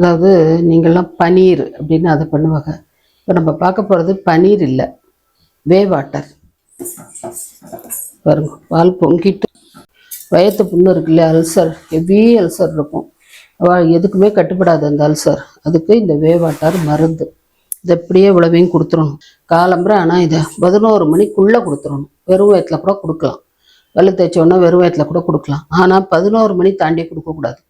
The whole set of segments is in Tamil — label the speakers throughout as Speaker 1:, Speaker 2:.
Speaker 1: அதாவது நீங்கள்லாம் பனீர் அப்படின்னு அதை பண்ணுவாங்க. இப்போ நம்ம பார்க்க போகிறது பனீர் இல்லை வே வாட்டர். பாருங்க பால் பொங்கிட்டு. வயத்து புண்ணு இருக்கு இல்லையா அல்சர் ஹெவி அல்சர் இருக்கும். அவள் எதுக்குமே கட்டுப்படாது அந்த அல்சர். அதுக்கு இந்த வே வாட்டர் மருந்து. இதை இப்படியே இவ்வளவையும் கொடுத்துடணும். காலம்புற ஆனால் இதை பதினோரு மணிக்குள்ளே கொடுத்துடணும். வெறும் வயத்தில் கூட கொடுக்கலாம். வெள்ளை தேய்ச்சோன்னா வெறும் வயத்தில் கூட கொடுக்கலாம். ஆனால் பதினோரு மணி தாண்டி கொடுக்கக்கூடாது.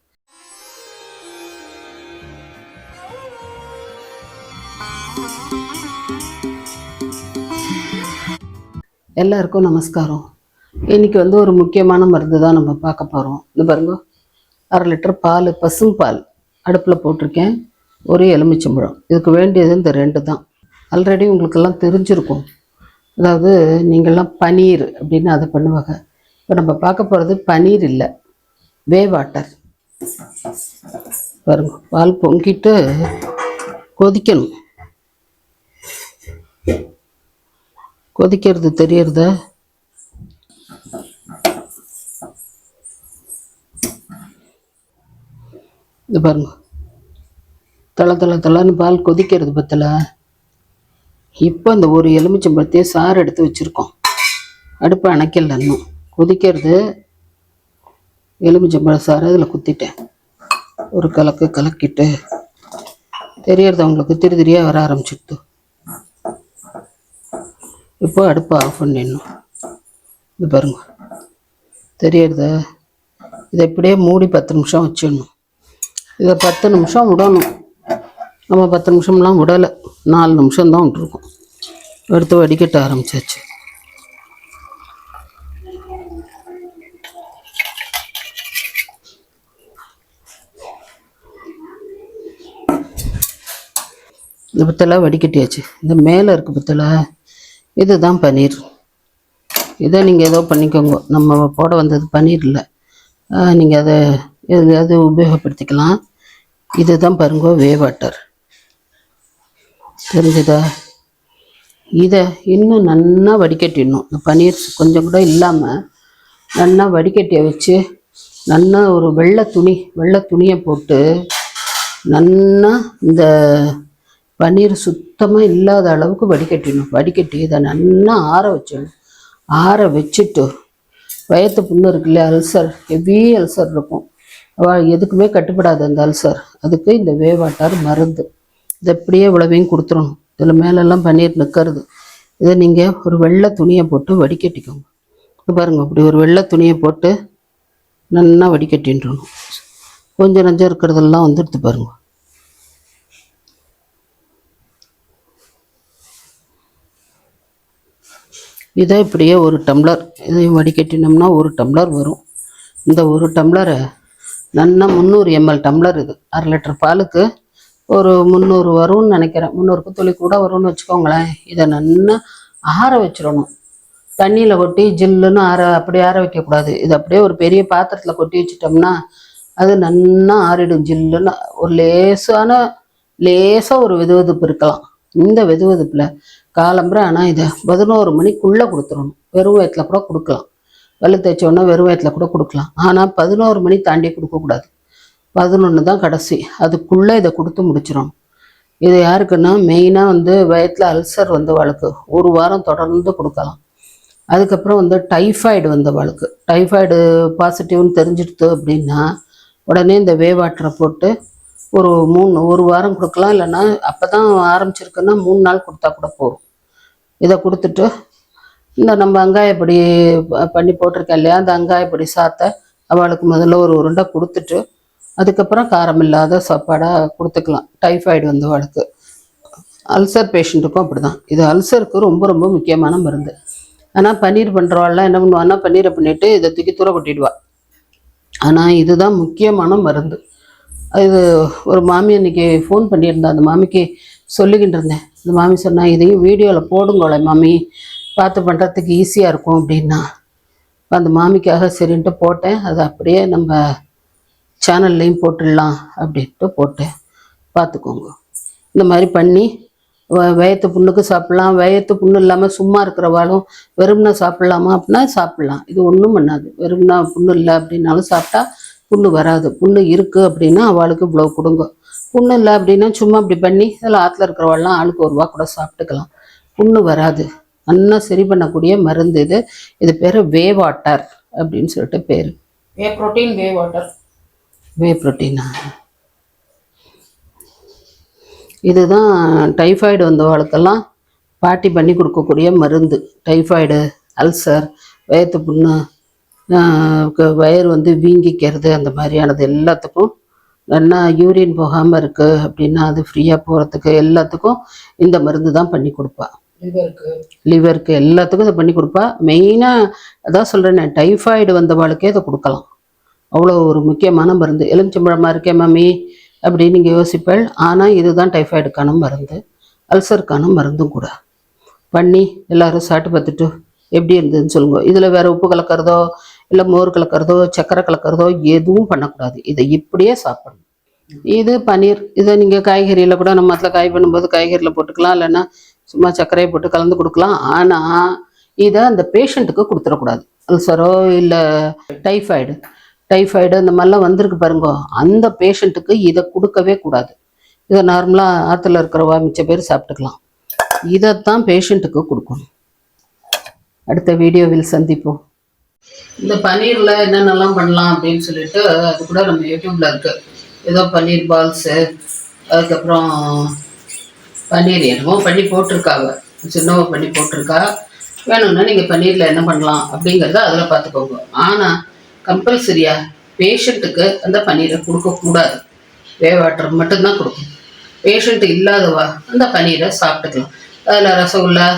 Speaker 1: எல்லாருக்கும் நமஸ்காரம். இன்னைக்கு வந்து ஒரு முக்கியமான மருந்து தான் நம்ம பார்க்க போகிறோம் இது பாருங்க. அரை லிட்டர் பால் பசும் பால் அடுப்பில் போட்டிருக்கேன். ஒரு எலுமிச்சம்பழம். இதுக்கு வேண்டியது இந்த ரெண்டு தான். ஆல்ரெடி உங்களுக்கெல்லாம் தெரிஞ்சிருக்கும். அதாவது நீங்கள்லாம் பனீர் அப்படின்னு அதை பண்ணுவாங்க. இப்போ நம்ம பார்க்க போகிறது பனீர் இல்லை வே வாட்டர். பாருங்க பால் பொங்கிட்டு கொதிக்கணும். கொதிக்கிறது தெரியறத? இது பாருங்க. தள தள தளன்னு பால் கொதிக்கிறது பத்தல. இப்போ இந்த ஒரு எலுமிச்சம்பழத்தையும் சாறு எடுத்து வச்சுருக்கோம். அடுப்பை அணைக்கல இன்னும். கொதிக்கிறது. எலுமிச்சம்பழ சாறு அதில் குத்திட்டேன். ஒரு கலக்கு கலக்கிட்டு. தெரியறது அவங்களுக்கு திரு திரியாக வர ஆரம்பிச்சிடுது. இப்போ அடுப்பை ஆஃப் பண்ணிடணும். இது பாருங்க. தெரியறதா இதை இப்படியே மூடி பத்து நிமிஷம் வச்சிடணும். இதை பத்து நிமிஷம் விடணும். நம்ம பத்து நிமிஷம்லாம் விடலை. நாலு நிமிஷம்தான் விட்டுருக்கோம். எடுத்து வடிகட்ட ஆரம்பிச்சாச்சு. இந்த புத்தலை வடிகட்டியாச்சு. இந்த மேலே இருக்க புத்தலை இதுதான் பன்னீர். இதை நீங்கள் ஏதோ பண்ணிக்கோங்க. நம்ம போட வந்தது பன்னீர் இல்லை. நீங்கள் அதை எதையாவது உபயோகப்படுத்திக்கலாம். இதுதான் பாருங்க வே வாட்டர். தெரிஞ்சுதா? இதை இன்னும் நன்னா வடிகட்டிடணும். இந்த பன்னீர் கொஞ்சம் கூட இல்லாமல் நன்னா வடிகட்டிய வச்சு நன்னா ஒரு வெள்ளை துணி வெள்ளை துணியை போட்டு நன்னா இந்த பன்னீர் சுத்தமாக இல்லாத அளவுக்கு வடிகட்டிடணும். வடிகட்டி இதை நல்லா ஆற வச்சிடணும். ஆற வச்சுட்டு வயத்து புண்ணு இருக்குல்ல அல்சர் ஹெவி அல்சர் இருக்கும். எதுக்குமே கட்டுப்படாது அந்த அல்சர். அதுக்கு இந்த வேவாட்டார் மருந்து. இதை இப்படியே இவ்வளவையும் கொடுத்துடணும். இதில் மேலெல்லாம் பன்னீர் நிற்கிறது இதை நீங்கள் ஒரு வெள்ளை துணியை போட்டு வடிகட்டிக்கோங்க. இது பாருங்கள் இப்படி ஒரு வெள்ளை துணியை போட்டு நல்லா வடிகட்டின்றணும். கொஞ்சம் நஞ்சம் இருக்கிறதெல்லாம் வந்துடுது பாருங்கள் இதை இப்படியே ஒரு டம்ளர் இதையும் வடிகட்டினோம்னா ஒரு டம்ளர் வரும். இந்த ஒரு டம்ளரை நன்னா முந்நூறு எம்எல் டம்ளர் இது. அரை லிட்டர் பாலுக்கு ஒரு முந்நூறு வரும்னு நினைக்கிறேன். முந்நூறுக்கு துளி கூட வரும்னு வச்சுக்கோங்களேன். இதை நன்னா ஆற வச்சிடணும். தண்ணியில் கொட்டி ஜில்லுன்னு ஆற அப்படியே ஆற வைக்கக்கூடாது. இது அப்படியே ஒரு பெரிய பாத்திரத்தில் கொட்டி வச்சிட்டோம்னா அது நன்னா ஆறிடும். ஜில்லுன்னு ஒரு லேசான லேசாக ஒரு வெதுவெதுப்பு இருக்கலாம். இந்த வெதுவெதுப்பில் காலம்புரை ஆனால் இதை பதினோரு மணிக்குள்ளே கொடுத்துடணும். வெறும் வயத்தில் கூட கொடுக்கலாம். வெள்ளை தேய்ச்சோன்னா வெறும் வயத்தில் கூட கொடுக்கலாம். ஆனால் பதினோரு மணி தாண்டி கொடுக்கக்கூடாது. பதினொன்று தான் கடைசி. அதுக்குள்ளே இதை கொடுத்து முடிச்சிடணும். இது யாருக்குன்னா மெயினாக வந்து வயத்தில் அல்சர் வந்தவாளுக்கு ஒரு வாரம் தொடர்ந்து கொடுக்கலாம். அதுக்கப்புறம் வந்து டைஃபாய்டு வந்தவாளுக்கு டைஃபாய்டு பாசிட்டிவ்னு தெரிஞ்சிடுத்து அப்படின்னா உடனே இந்த வேவாட்டரை போட்டு ஒரு மூணு ஒரு வாரம் கொடுக்கலாம். இல்லைன்னா அப்போ தான் ஆரம்பிச்சிருக்குன்னா மூணு நாள் கொடுத்தா கூட போதும். இதை கொடுத்துட்டு இந்த நம்ம வெங்காயப்பொடி பண்ணி போட்டிருக்கேன் இல்லையா அந்த வெங்காயப்பொடி சாத்தை அவளுக்கு முதல்ல ஒரு உருண்டை கொடுத்துட்டு அதுக்கப்புறம் காரம் இல்லாத சாப்பாடாக கொடுத்துக்கலாம். டைஃபாய்டு வந்து அவளுக்கு. அல்சர் பேஷண்ட்டுக்கும் அப்படி தான் இது அல்சருக்கு ரொம்ப ரொம்ப முக்கியமான மருந்து. ஆனால் பன்னீர் பண்ணுறவாள்லாம் என்ன பண்ணுவான்னா பன்னீரை பண்ணிவிட்டு இதை தூக்கி தூர கொட்டிடுவா. ஆனால் இதுதான் முக்கியமான மருந்து. இது ஒரு மாமி அன்னைக்கு ஃபோன் பண்ணியிருந்தா அந்த மாமிக்கு சொல்லிக்கிட்டு இருந்தேன் மாமி சொன்னால் இதையும் வீடியோவில் போடுங்களே மாமி. பார்த்து பண்ணுறதுக்கு ஈஸியாக இருக்கும் அப்படின்னா. அந்த மாமிக்காக சரின்ட்டு போட்டேன். அதை அப்படியே நம்ம சேனல்லையும் போட்டுடலாம் அப்படின்ட்டு போட்டேன். பார்த்துக்கோங்க. இந்த மாதிரி பண்ணி வ- வயத்து புண்ணுக்கு சாப்பிட்லாம். வயத்து புண்ணு இல்லாமல் சும்மா இருக்கிறவாளும் வெறும்னா சாப்பிட்லாமா அப்படின்னா சாப்பிட்லாம். இது ஒன்றும் பண்ணாது. வெறும்னா புண்ணு இல்லை அப்படின்னாலும் சாப்பிட்டா புண்ணு வராது. புண்ணு இருக்குது அப்படின்னா அவளுக்கு இவ்வளோ கொடுங்க. புண்ணு இல்லை அப்படின்னா சும்மா இப்படி பண்ணி அதில் ஆற்றுல இருக்கிறவெல்லாம் ஆளுக்கு ஒரு ரூபா கூட சாப்பிட்டுக்கலாம். புண்ணு வராது. நல்லா சரி பண்ணக்கூடிய மருந்து இது. இது பேர் வே வாட்டர் அப்படின்னு சொல்லிட்டு பேர்.
Speaker 2: Whey protein whey water.
Speaker 1: Whey புரோட்டீனா? இதுதான் டைஃபாய்டு வந்தவர்களுக்கெல்லாம் பாட்டி பண்ணி கொடுக்கக்கூடிய மருந்து. டைஃபாய்டு அல்சர் வயிற்று புண்ணு வயிறு வந்து வீங்கிக்கிறது அந்த மாதிரியானது எல்லாத்துக்கும் நல்லா யூரின் போகாமல் இருக்குது அப்படின்னா அது ஃப்ரீயாக போகிறதுக்கு எல்லாத்துக்கும் இந்த மருந்து தான் பண்ணி கொடுப்பா.
Speaker 2: லிவருக்கு
Speaker 1: லிவருக்கு எல்லாத்துக்கும் இதை பண்ணி கொடுப்பா. மெயினாக அதான் சொல்கிறேன் டைஃபாய்டு வந்தவாளுக்கே இதை கொடுக்கலாம். அவ்வளோ ஒரு முக்கியமான மருந்து. எலுமிச்சம்பழமாக இருக்கே மம்மி அப்படின்னு நீங்கள் யோசிப்பேள். ஆனால் இதுதான் டைஃபாய்டுக்கான மருந்து. அல்சருக்கான மருந்தும் கூட. பண்ணி எல்லாரும் சாப்பிட்டு பார்த்துட்டு எப்படி இருந்ததுன்னு சொல்லுங்க. இதில் வேற உப்பு கலக்கிறதோ இல்லை மோர் கலக்கிறதோ சக்கரை கலக்கிறதோ எதுவும் பண்ணக்கூடாது. இதை இப்படியே சாப்பிடணும். இது பன்னீர். இதை நீங்கள் காய்கறியில் கூட நம்ம அதில் காய் பண்ணும்போது காய்கறியில் போட்டுக்கலாம் இல்லைன்னா சும்மா சர்க்கரையை போட்டு கலந்து கொடுக்கலாம். ஆனால் இதை அந்த பேஷண்ட்டுக்கு கொடுத்துடக்கூடாது. அல்சரோ இல்லை டைஃபாய்டு. டைஃபாய்டு அந்த மாதிரிலாம் வந்திருக்கு பாருங்க. அந்த பேஷண்ட்டுக்கு இதை கொடுக்கவே கூடாது. இதை நார்மலாக ஆற்றுல இருக்கிறவா மிச்ச பேர் சாப்பிட்டுக்கலாம். இதைத்தான் பேஷண்ட்டுக்கு கொடுக்கணும். அடுத்த வீடியோவில் சந்திப்போம். இந்த பன்னீரில் என்னென்னலாம் பண்ணலாம் அப்படின்னு சொல்லிட்டு அது கூட நம்ம யூடியூப்ல இருக்கு. ஏதோ பன்னீர் பால்ஸு அதுக்கப்புறம் பன்னீர் என்னமோ பண்ணி போட்டிருக்காங்க. சின்னவ பண்ணி போட்டிருக்கா. வேணும்னா நீங்கள் பன்னீரில் என்ன பண்ணலாம் அப்படிங்கிறத அதில் பார்த்துக்கோங்க ஆனால் கம்பல்சரியா பேஷண்ட்டுக்கு அந்த பன்னீரை கொடுக்கக்கூடாது வே வாட்டர் மட்டும்தான் கொடுக்கணும் பேஷண்ட் இல்லாதவா அந்த பன்னீரை சாப்பிட்டுக்கலாம். அதில் ரசகுல்லா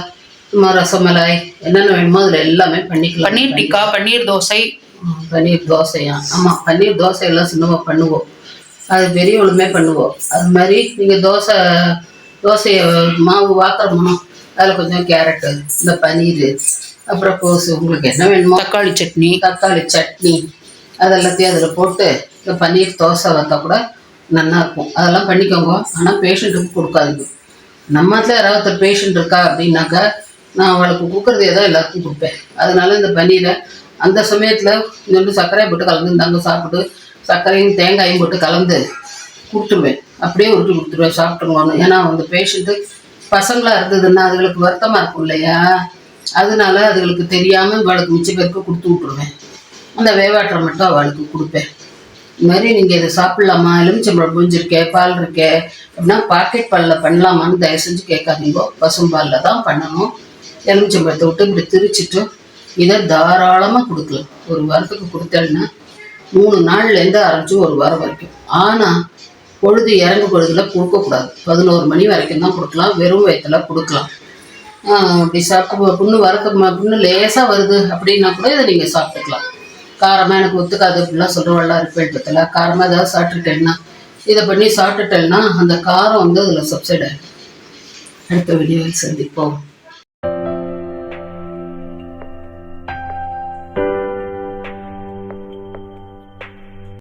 Speaker 1: சும்மா ரசமலாய் என்னென்ன வேணுமோ அதில் எல்லாமே பண்ணிக்கலாம்.
Speaker 2: பன்னீர் டிக்கா பன்னீர் தோசை.
Speaker 1: பன்னீர் தோசையா? ஆமாம் பன்னீர் தோசை எல்லாம் சின்னமாக பண்ணுவோம். அது பெரியவளுமே பண்ணுவோம். அது மாதிரி நீங்கள் தோசை தோசையை மாவு வாக்குறோமோ அதில் கொஞ்சம் கேரட்டு இந்த பன்னீர் அப்புறம் கோசு உங்களுக்கு என்ன வேணுமோ
Speaker 2: தக்காளி சட்னி.
Speaker 1: தக்காளி சட்னி அதெல்லாத்தையும் அதில் போட்டு இந்த பன்னீர் தோசை வந்தா கூட நல்லா இருக்கும். அதெல்லாம் பண்ணிக்கோங்க. ஆனால் பேஷண்ட்டுக்கு கொடுக்காதீங்க. நம்ம இடத்துல யாராவது பேஷண்ட் இருக்கா அப்படின்னாக்கா நான் அவளுக்கு கொடுக்குறது ஏதோ எல்லாருக்கும் கொடுப்பேன். அதனால இந்த பன்னீரை அந்த சமயத்தில் கொஞ்சோண்டு சர்க்கரையை போட்டு கலந்து இந்தாங்க சாப்பிட்டு சர்க்கரையும் தேங்காயும் போட்டு கலந்து கொடுத்துருவேன் அப்படியே உருட்டி கொடுத்துருவேன் சாப்பிட்டுருவாங்க ஏன்னா அந்த பேஷண்ட்டு பசங்களாக இருந்ததுன்னா அதுகளுக்கு வருத்தமாக இருக்கும் இல்லையா? அதனால அதுகளுக்கு தெரியாமல் இவளுக்கு மிச்ச பேருக்கு கொடுத்து விட்ருவேன் அந்த வேவாட்டரை மட்டும் அவளுக்கு கொடுப்பேன். இது மாதிரி நீங்கள் இதை சாப்பிட்லாமா? எலுமிச்சம்பழம் புரிஞ்சிருக்கே பால் இருக்கே அப்படின்னா பாக்கெட் பாலில் பண்ணலாமான்னு தயவு செஞ்சு கேட்காதீங்க. பசும்பாலில் தான் பண்ணணும். எலுமிச்சம்பழத்தை விட்டு இப்படி திரிச்சிட்டு இதை தாராளமாக கொடுக்கலாம். ஒரு வாரத்துக்கு கொடுத்தேன்னா மூணு நாள்லேருந்து ஆரம்பிச்சு ஒரு வாரம் வரைக்கும். ஆனால் பொழுது இறங்கு பொழுதுல கொடுக்கக்கூடாது. பதினோரு மணி வரைக்கும் தான் கொடுக்கலாம். வெறும் வயிற்றுல கொடுக்கலாம். அப்படி சாப்பிட்டு புண்ணு வரக்கு புண்ணு லேசாக வருது அப்படின்னா கூட இதை நீங்கள் சாப்பிட்டுக்கலாம். காரமாக எனக்கு ஒத்துக்காது அப்படிலாம் சொல்கிறவெல்லாம் இருப்பேன் காரமாக ஏதாவது சாப்பிட்டுட்டேன்னா இதை பண்ணி சாப்பிட்டுட்டேன்னா அந்த காரம் வந்து அதில் சப்சைட் ஆகிடும் அடுத்த வீடியோவில் சந்திப்போம்.